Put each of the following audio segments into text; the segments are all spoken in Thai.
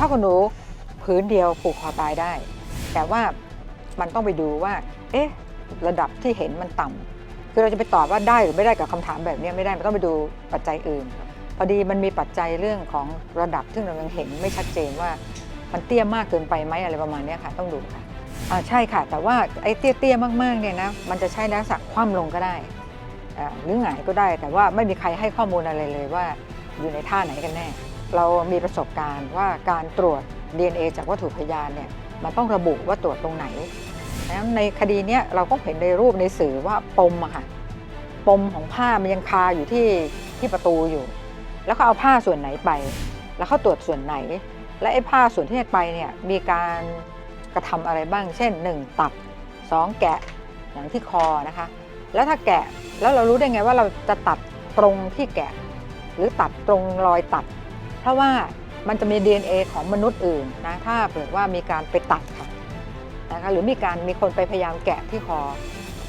ผ้าขนหนูพื้นเดียวผูกคอตายได้ แต่ว่ามันต้องไปดูว่า เอ๊ะ ระดับที่เห็นมันต่ำคือเราจะไปตอบว่าได้หรือไม่ได้กับคำถามแบบนี้ไม่ได้มันต้องไปดูปัจจัยอื่น พอดีมันมีปัจจัยเรื่องของระดับซึ่งเรายังเห็นไม่ชัดเจนว่ามันเตี้ยมากเกินไปไหมอะไรประมาณนี้ค่ะต้องดูค่ะอ่าใช่ค่ะ แต่ว่าไอ้เตี้ยๆมากๆเนี่ยนะมันจะใช้ลักษณะคว่ำลงก็ได้อ่าหรือหงายก็ได้ แต่ว่าไม่มีใครให้ข้อมูลอะไรเลยว่าอยู่ในท่าไหนกันแน่ เรามีประสบการณ์ว่าการตรวจ DNA จากวัตถุพยานเนี่ยมันต้องระบุว่าตรวจตรงไหนแล้วในคดีเนี้ยเราก็เห็นในรูปในสื่อว่าปมอะค่ะปมของผ้ามันยังคาอยู่ที่ที่ประตูอยู่ แล้วเขาเอาผ้าส่วนไหนไป แล้วเขาตรวจส่วนไหน และไอ้ผ้าส่วนที่ไปเนี่ยมีการกระทำอะไรบ้าง เช่น 1 ตัด2แกะอย่างที่คอนะคะ แล้วถ้าแกะแล้วเรารู้ได้ไงว่าเราจะตัดตรงที่แกะ หรือตัดตรงรอยตัด เพราะว่ามันจะมี DNA ของมนุษย์อื่นนะถ้าเกิดว่ามีการไปตัดค่ะนะคะหรือมีการมีคนไปพยายามแกะที่คอ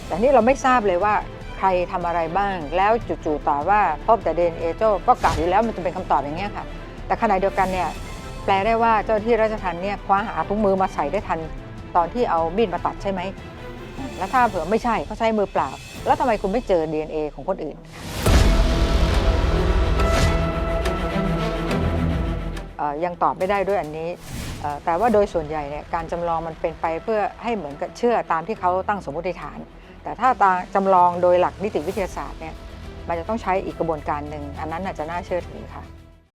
แต่นี่เราไม่ทราบเลยว่าใครทำอะไรบ้าง แล้วจู่ๆต่อว่าพบแต่ DNA โจ้าก็กล่าวอยู่แล้วมันจะเป็นคำตอบอย่างเงี้ค่ะ แต่ขณะเดียวกันเนี่ยแปลได้ว่าเจ้าที่ราชทัณฑ์เนี่ยคว้าหาถุงมือมาใส่ได้ทัน ตอนที่เอามีดมาตัดใช่ไหมแล้วถ้าเผื่อไม่ใช่เขาใช้มือเปล่า แล้วทำไมคุณไม่เจอ DNA ของคนอื่น ยังตอบไม่ได้ด้วยอันนี้ แต่ว่าโดยส่วนใหญ่เนี่ยการจำลองมันเป็นไปเพื่อให้เหมือนกับเชื่อตามที่เขาตั้งสมมติฐาน แต่ถ้าตามจำลองโดยหลักนิติวิทยาศาสตร์เนี่ยมันจะต้องใช้อีกกระบวนการหนึ่งอันนั้นอาจจะน่าเชื่อถือค่ะ